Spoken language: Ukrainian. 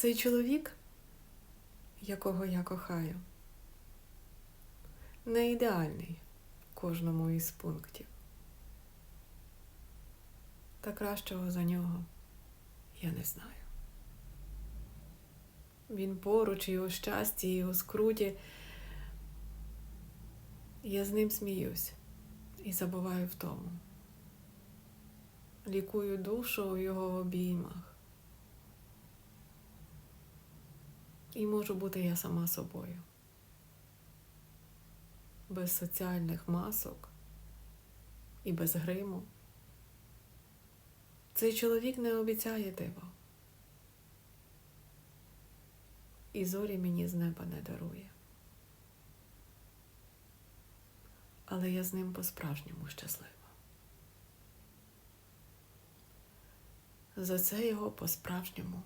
Цей чоловік, якого я кохаю, не ідеальний в кожному із пунктів. Та кращого за нього я не знаю. Він поруч, і у щасті, і у скруті. Я з ним сміюсь і забуваю в тому. Лікую душу у його обіймах. І можу бути я сама собою. Без соціальних масок і без гриму. Цей чоловік не обіцяє диво. І зорі мені з неба не дарує. Але я з ним по-справжньому щаслива. За це його по-справжньому